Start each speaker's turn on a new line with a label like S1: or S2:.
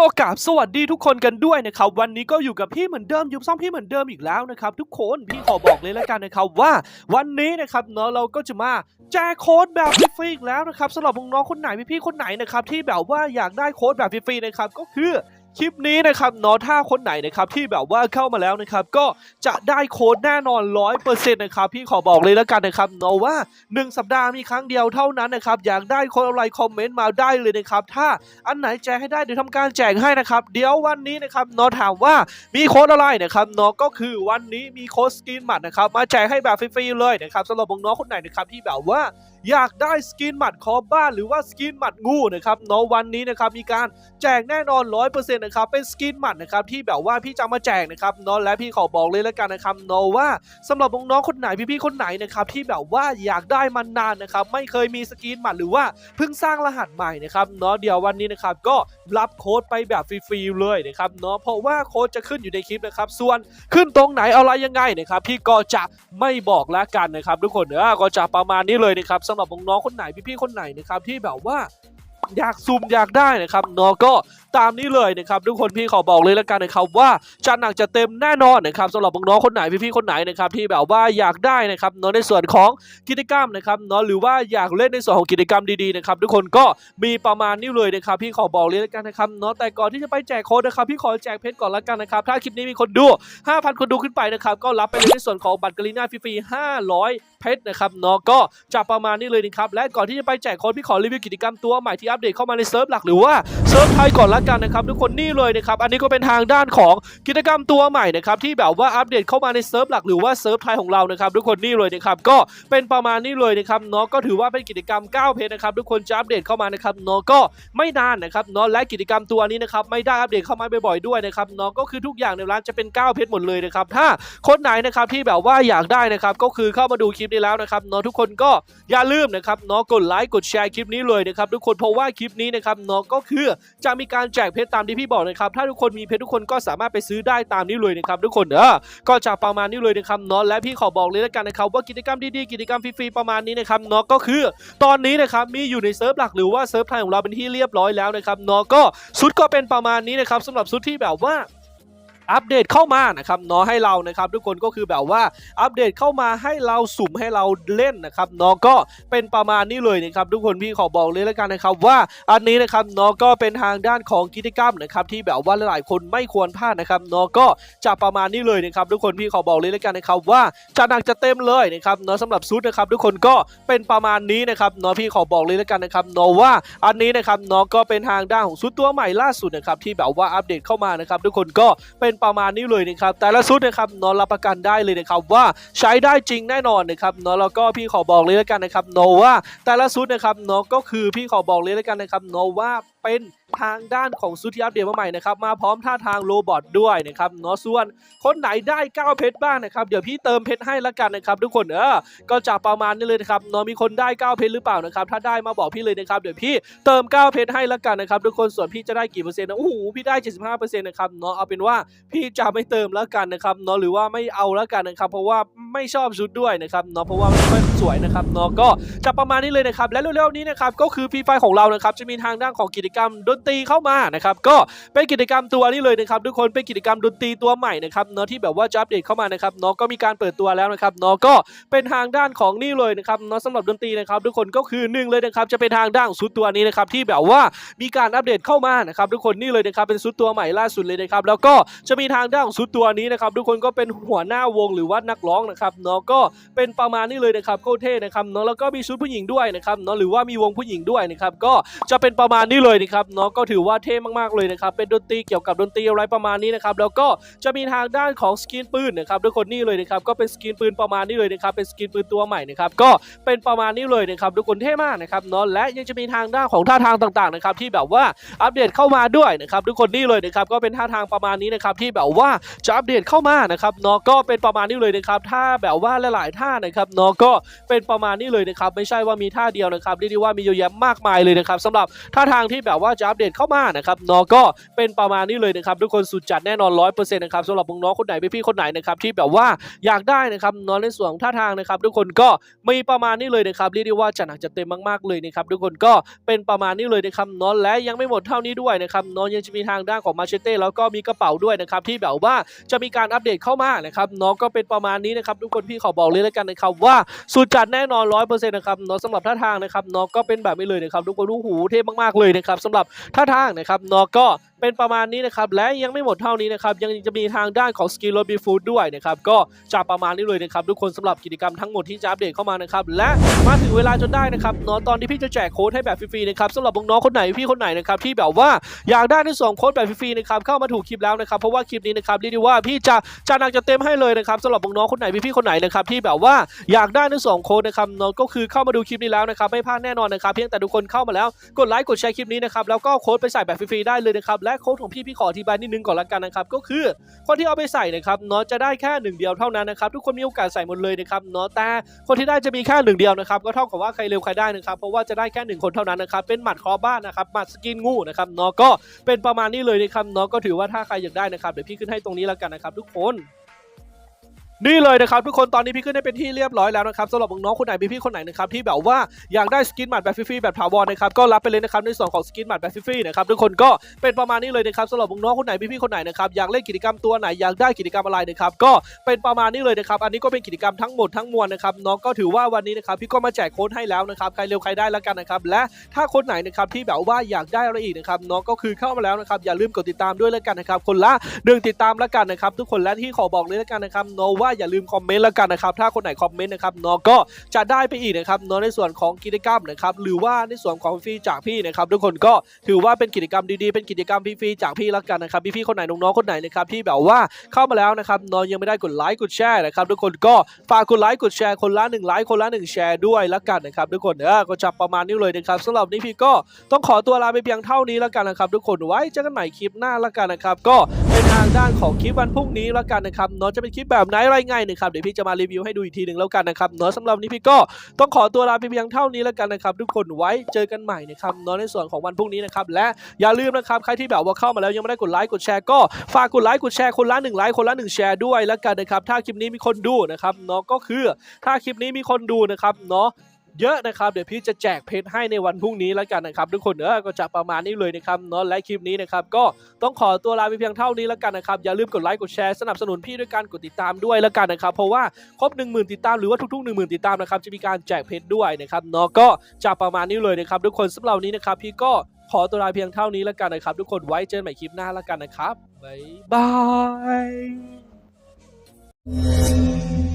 S1: ก็กราบสวัสดีทุกคนกันด้วยนะครับ วันนี้ก็อยู่กับพี่เหมือนเดิมยุบซ่องพี่เหมือนเดิมอีกแล้วนะครับทุกคนพี่ขอบอกเลยแล้วกันนะครับว่าวันนี้นะครับเนาะเราก็จะมาแจกโค้ดแบบฟรีๆอีกแล้วนะครับสำหรับน้องๆคนไหนพี่ๆคนไหนนะครับที่แบบว่าอยากได้โค้ดแบบฟรีๆนะครับก็คือ คลิปนี้นะครับเนาะถ้าคนไหนนะครับที่แบบว่าเข้ามาแล้วนะครับก็จะได้โค้ดแน่นอนร้อยเปอร์เซ็นต์นะครับพี่ขอบอกเลยแล้วกันนะครับเนาะว่า 1 สัปดาห์มีครั้งเดียวเท่านั้นนะครับอยากได้โค้ดอะไรคอมเมนต์มาได้เลยนะครับถ้าอันไหนแจกให้ได้เดี๋ยวทำการแจกให้นะครับเดี๋ยววันนี้นะครับน้องถามว่ามีโค้ดอะไรนะครับน้องก็คือวันนี้มีโค้ดสกินหมัดนะครับมาแจกให้แบบฟรีๆเลยนะครับสำหรับน้องคนไหนนะครับที่แบบว่าอยากได้สกินหมัดคอบ้านหรือว่าสกินหมัดงูนะครับน้องวันนี้นะครับมีการแจกแน่นอน100%นะครับเป็นสกินหมัดนะครับที่แบบว่าพี่จะมาแจกนะครับเน้องและพี่ขอบอกเลยแล้วกันนะครับเน้องว่าสำหรับน้องๆคนไหนพี่ๆคนไหนนะครับที่แบบว่าอยากได้มันนานนะครับไม่เคยมีสกินหมัดหรือว่าเพิ่งสร้างรหัสใหม่นะครับเนาะเดี๋ยววันนี้นะครับก็รับโค้ดไปแบบฟรีๆเลยนะครับเนาะเพราะว่าโค้ดจะขึ้นอยู่ในคลิปนะครับส่วนขึ้นตรงไหนอะไรยังไงนะครับพี่ก็จะไม่บอกแล้วกันนะครับทุกคนเนอะก็จะประมาณนี้เลยนะครับสำหรับน้องๆคนไหนพี่ๆคนไหนนะครับที่แบบว่าอยากซูมอยากได้นะครับเนาะก็ ตามนี้เลยนะครับทุกคนพี่ขอบอกเลยแล้วกันนะครับว่าจะหนักจะเต็มแน่นอนนะครับสำหรับน้องคนไหนพี่ๆคนไหนนะครับที่แบบว่าอยากได้นะครับเนาะในส่วนของกิจกรรมนะครับเนาะหรือว่าอยากเล่นในส่วนของกิจกรรมดีๆนะครับทุกคนก็มีประมาณนี้เลยนะครับพี่ขอบอกเลยแล้วกันนะครับเนาะแต่ก่อนที่จะไปแจกโค้ดนะครับพี่ขอแจกเพชรก่อนละกันนะครับถ้าคลิปนี้มีคนดู 5,000 คนดูขึ้นไปนะครับก็รับไปเลยในส่วนของบัตรกรีน่าฟรีๆ500 เพชรนะครับเนาะก็จะประมาณนี้เลยนะครับและก่อนที่จะไปแจกโค้ดพี่ขอรีวิวกิจกรรมตัวใหม่ที่อัปเดตเข้ามาในเซิร์ฟหลักหรือว่าเซิร์ฟไทยก่อนละกันนะครับทุกคนนี่เลยนะครับอันนี้ก็เป็นทางด้านของกิจกรรมตัวใหม่นะครับที่แบบว่าอัปเดตเข้ามาในเซิร์ฟหลักหรือว่าเซิร์ฟไทยของเรานะครับทุกคนนี่เลยนะครับก็เป็นประมาณนี้เลยนะครับเนาะก็ถือว่าเป็นกิจกรรม9เพจนะครับทุกคนจะอัปเดตเข้ามานะครับเนาะก็ไม่นานนะครับเนาะและกิจกรรมตัวนี้นะครับไม่ได้อัปเดตเข้ามาบ่อยๆด้วยนะครับเนาะก็คือทุกอย่างในร้านจะเป็น9เพจหมดเลยนะครับถ้าคนไหนนะครับที่แบบว่าอยากได้นะครับก็คือเข้ามาดูคลิปนี้แล้วนะครับเนาะทุกคนก็อย่าลืมนะครับเนาะกดไลค์กดแชร์คลิปนี้เลยนะครับทุกคนเพราะว่าคลิปนี้นะครับเนาะก็คือจะมีการแจกเพชรตามที่พี่บอกนะครับ ถ้าทุกคนมีเพชรทุกคนก็สามารถไปซื้อได้ตามนี้เลยนะครับทุกคนเออก็จะประมาณนี้เลยนะครับเนาะและพี่ขอบอกเลยแล้วกันนะครับว่ากิจกรรมดีๆกิจกรรมฟรีๆประมาณนี้นะครับเนาะก็คือ ตอนนี้นะครับมีอยู่ในเซิร์ฟหลักหรือว่าเซิร์ฟไทยของเราเป็นที่เรียบร้อยแล้วนะครับเนาะก็ชุดก็เป็นประมาณนี้นะครับสำหรับชุดที่แบบว่า อัปเดตเข้ามานะครับเนาะให้เรานะครับทุกคนก็คือแบบว่าอัปเดตเข้ามาให้เราสุ่มให้เราเล่นนะครับเนาะก็เป็นประมาณนี้เลยนะครับทุกคนพี่ขอบอกเลยแล้วกันนะครับว่าอันนี้นะครับเนาะก็เป็นทางด้านของกิจกรรมนะครับที่แบบว่าหลายๆคนไม่ควรพลาดนะครับเนาะก็จะประมาณนี้เลยนะครับทุกคนพี่ขอบอกเลยแล้วกันนะครับว่าจะหนักจะเต็มเลยนะครับเนาะสำหรับซุดนะครับทุกคนก็เป็นประมาณนี้นะครับเนาะพี่ขอบอกเลยแล้วกันนะครับเนาะว่าอันนี้นะครับเนาะก็เป็นทางด้านของซุดตัวใหม่ล่าสุดนะครับที่แบบว่าอัปเดตเข้ามานะครับทุกคนก็เป็นประมาณนี้เลยนะครับแต่ละชุดนะครับนอนรับประกันได้เลยนะครับว่าใช้ได้จริงแน่นอนนะครับนอนแล้วก็พี่ขอบอกเลยแล้วกันนะครับโนว่าแต่ละชุดนะครับนาะก็คือพี่ขอบอกเลยแล้วกันนะครับโนว่าเป็น ทางด้านของซุดที่อัปเดตมาใหม่นะครับมาพร้อมท่าทางโรบอทด้วยนะครับเนาะส่วนคนไหนได้ 9 เพชรบ้างนะครับเดี๋ยวพี่เติมเพชรให้ละกันนะครับทุกคนเออก็จะประมาณนี้เลยนะครับเนาะมีคนได้ 9 เพชรหรือเปล่านะครับถ้าได้มาบอกพี่เลยนะครับเดี๋ยวพี่เติม 9 เพชรให้ละกันนะครับทุกคนส่วนพี่จะได้กี่เปอร์เซ็นต์นะโอ้โหพี่ได้ 75%นะครับเนาะเอาเป็นว่าพี่จะไม่เติมล้วกันนะครับเนาะหรือว่าไม่เอาล้วกันนะครับเพราะว่าไม่ชอบชุดด้วยนะครับเนาะเพราะว่าไม่ค่อยสวยนะครับเนาะก็จะประมาณนี้เลยนะครับและเร็วๆนี้นะครับก็คือฟรีไฟของเรานะครับจะมีทางด้านของกิจกรรมดนตรีเข้ามานะครับก็เป็นกิจกรรมตัวนี้เลยนะครับทุกคนเป็นกิจกรรมดนตรีตัวใหม่นะครับเนาะที่แบบว่าจะอัปเดตเข้ามานะครับเนาะก็มีการเปิดตัวแล้วนะครับเนาะก็เป็นทางด้านของนี่เลยนะครับเนาะสำหรับดนตรีนะครับทุกคนก็คือหนึ่งเลยนะครับจะเป็นทางด้านของชุดตัวนี้นะครับที่แบบว่ามีการอัปเดตเข้ามานะครับทุกคนนี่เลยนะครับเป็นชุดตัวใหม่ล่าสุดเลยนะครับแล้วก็จะมีทางด้านของชุดตัวนี้นะครับทุกคนก็เป็นหัวหน้าวงหรือว่านักร้องนะครับเนาะก็เป็นประมาณนี้เลยนะครับโคเท่นะครับเนาะแล้วก็มีชุดผู้หญิงด้วยนะครับเนาะหรือว่ามีวงผู้หญิงด้วยนะครับก็จะเป็นประมาณนี้เลยนะครับเนาะก็ถือว่าเท่มากๆเลยนะครับเป็นดนตรีเกี่ยวกับดนตรีอะไรประมาณนี้นะครับแล้วก็จะมีทางด้านของสกินปืนนะครับทุกคนนี่เลยนะครับก็เป็นสกินปืนประมาณนี้เลยนะครับเป็นสกินปืนตัวใหม่นะครับก็เป็นประมาณนี้เลยนะครับทุกคนเท่มากนะครับเนาะและยังจะมีทางด้านของท่าทางต่างๆนะครับที่แบบว่าอัปเดตเข้ามาด้วยนะครับทุกคนนี่เลยนะครับก็เป็นท่าทางประมาณนี้นะครับที่แบบว่าจะอัปเดตเข้ามานะครับเนาะก็เป็นประมาณนี้เลยนะครับถ้าแบบว่าหลายๆท่านะครับเนาะก็เป็นประมาณนี้เลยนะครับไม่ใช่ว่ามีท่าเดียวนะครับเรียกได้ว่ามีเยอะแยะมากมายเลยนะครับสำหรับท่าทางที่แบบว่าจะอัปเดตเข้ามานะครับเนาะก็เป็นประมาณนี้เลยนะครับทุกคนสุดจัดแน่นอนร้อยเปอร์เซ็นต์นะครับสำหรับน้องๆคนไหนพี่ๆคนไหนนะครับที่แบบว่าอยากได้นะครับเนาะในส่วนท่าทางนะครับ ทุกคนก็มีประมาณนี้เลยนะครับเรียกได้ว่าจัดหนักจัดเต็มมากๆเลยนะครับทุกคนก็เป็นประมาณนี้เลยนะครับเนาะและยังไม่หมดเท่านี้ด้วยนะครับเนาะยังจะมีทางด้านของมาเชเต้แล้วก็มีกระเป๋าด้วยนะครับที่แบบว่าจะมีการอัปเดตเข้ามานะครับเนาะก็เป็นประมาณนี้นะครับทุกคนพี่ขอบอกเลยแล้วกันนะครับว่าสุดจัดแน่นอนร้อยเปอร์เซ็นต์นะครับเนาะสำหรับท่าทางนะครับเนาะก็เป็นแบบนี้เลยนะครับทุกคนรู้หูเท่มากๆเลยนะครับสำหรับท่าทางนะครับนอก็ เป็นประมาณนี้นะครับ และยังไม่หมดเท่านี้นะครับ ยังจะมีทางด้านของสกิลโรบีฟูดด้วยนะครับ ก็จะประมาณนี้เลยนะครับ ทุกคนสำหรับกิจกรรมทั้งหมดที่จะอัปเดตเข้ามานะครับ และมาถึงเวลาจนได้นะครับเนาะตอนที่พี่จะแจกโค้ดให้แบบฟรีๆนะครับสำหรับน้องคนไหนพี่คนไหนนะครับที่แบบว่าอยากได้ในส่งโค้ดแบบฟรีๆนะครับเข้ามาถูกคลิปแล้วนะครับเพราะว่าคลิปนี้นะครับเรียกได้ว่าพี่จะจะหนักจะเต็มให้เลยนะครับสำหรับน้องคนไหนพี่ๆคนไหนนะครับที่แบบว่าอยากได้ในส่งโค้ดนะครับเนาะก็คือเข้ามาดูคลิปนี้แล้วนะครับไม่พลาดแน่นอนนะครับเพียงแต่ทุกคนเข้ามาแล้วกดไลค์กดแชร์คลิปนี้นะครับแล้วก็โค้ดไปใส่แบบฟรีๆได้เลยนะครับและโค้ดของพี่พี่ขออธิบายนิดนึงก่อนละกันนะครับก็คือคนที่เอาไปใส่นะครับเนาะจะได้แค่หนึ่งเดียวเท่านั้นนะครับทุกคนมีโอกาสใส่หมดเลยนะครับเนาะแต่คนที่ได้จะมีแค่หนึ่งเดียวนะครับก็เท่ากับว่าใครเร็วใครได้นะครับเพราะว่าจะได้แค่หนึ่งคนเท่านั้นนะครับเป็นหมัดคอบ้านนะครับหมัดสกินงูนะครับเนาะก็เป็นประมาณนี้เลยนะครับเนาะก็ถือว่าถ้าใครอยากได้นะครับเดี๋ยวพี่ขึ้นให้ตรงนี้ละกันนะครับทุกคน นี่เลยนะครับทุกคนตอนนี้พี่ขึ้นได้เป็นที่เรียบร้อยแล้วนะครับสำหรับน้องๆคนไหนพี่ๆคนไหนนะครับที่แบบว่าอยากได้สกินหมัดแบบฟรีๆแบบถาวรนะครับก็รับไปเลยนะครับในส่วนของสกินหมัดแบบฟรีๆนะครับทุกคนก็เป็นประมาณนี้เลยนะครับสำหรับน้องๆคนไหนพี่ๆคนไหนนะครับอยากเล่นกิจกรรมตัวไหนอยากได้กิจกรรมอะไรนะครับก็เป็นประมาณนี้เลยนะครับอันนี้ก็เป็นกิจกรรมทั้งหมดทั้งมวลนะครับน้องก็ถือว่าวันนี้นะครับพี่ก็มาแจกโค้ดให้แล้วนะครับใครเร็วใครได้แล้วกันนะครับและถ้าคนไหนนะครับที่แบบว่าอยากได้อะไรอีกนะครับน้องก็คือเข้ามาแล้วนะครับอย่าลืมกดติดตามด้วยแล้วกันนะครับคนละหนึ่งติดตามแล้วกันนะครับทุกคนและที่ขอบอกเลยแล้วกันนะครับโนว่าอย่าลืมคอมเมนต์แล้วกันนะครับ ถ้าคนไหนคอมเมนต์นะครับโนก็จะได้ไปอีกนะครับโนในส่วนของกิจกรรมนะครับหรือว่าในส่วนของฟรีจากพี่นะครับทุกคนก็ถือว่าเป็นกิจกรรมดีๆเป็นกิจกรรมฟรีๆจากพี่แล้วกันนะครับพี่ๆคนไหนน้องๆคนไหนนะครับที่แบบว่าเข้ามาแล้วนะครับโนยังไม่ได้กดไลค์กดแชร์นะครับทุกคนก็ฝากกดไลค์กดแชร์คนละหนึ่งไลค์คนละหนึ่งแชร์ด้วยแล้วกันนะครับทุกคนเออก็จะประมาณนี้เลยนะครับสำหรับนี้พี่ก็ต้องขอตัวลาไปเพียงเท่านี้แล้วกันนะครับทุกคนไว้เจอกันใหม่คลิปหน้าแล้วกันนะครับก็เป็นทางด้านของคลิปวันพรุ่งนี้แล้วกันนะครับนาะจะเป็นคลิปแบบไหนอะไรไงนะครับเดี๋ยวพี่จะมารีวิวให้ดูอีกทีหนึ่งแล้วกันนะครับเนาะสำหรับนี้พี่ก็ต้องขอตัวลาไปเพียงเท่านี้แล้วกันนะครับทุกคนไว้เจอกันใหม่นะครับเนาะในส่วนของวันพรุ่งนี้นะครับและอย่าลืมนะครับใครที่แบบว่าเข้ามาแล้วยังไม่ได้กดไลค์กดแชร์ก็ฝากกดไลค์กดแชร์คนละหนึ่งไลค์คนละหนึ่งแชร์ด้วยแล้วกันนะครับถ้าคลิปนี้มีคนดูนะครับเนาะก็คือถ้าคลิปนี้มีคนดูนะครับเนาะ เยอะนะครับ เดี๋ยวพี่จะแจกเพชรให้ในวันพรุ่งนี้แล้วกันนะครับ ทุกคนเออก็จะประมาณนี้เลยนะครับเนาะและคลิปนี้นะครับก็ต้องขอตัวลาไปเพียงเท่านี้แล้วกันนะครับ อย่าลืมกดไลค์กดแชร์สนับสนุนพี่ด้วยการกดติดตามด้วยแล้วกันนะครับ เพราะว่าครบ 1 0,000 ติดตามหรือว่าทุกๆ 1 0,000 ติดตามนะครับจะมีการแจกเพชรด้วยนะครับเนาะก็จะประมาณนี้เลยนะครับทุกคนสำหรับวันนี้นะครับพี่ก็ขอตัวลาเพียงเท่านี้แล้วกันนะครับ ทุกคนไว้เจอกันใหม่คลิปหน้าแล้วกันนะครับบ๊ายบาย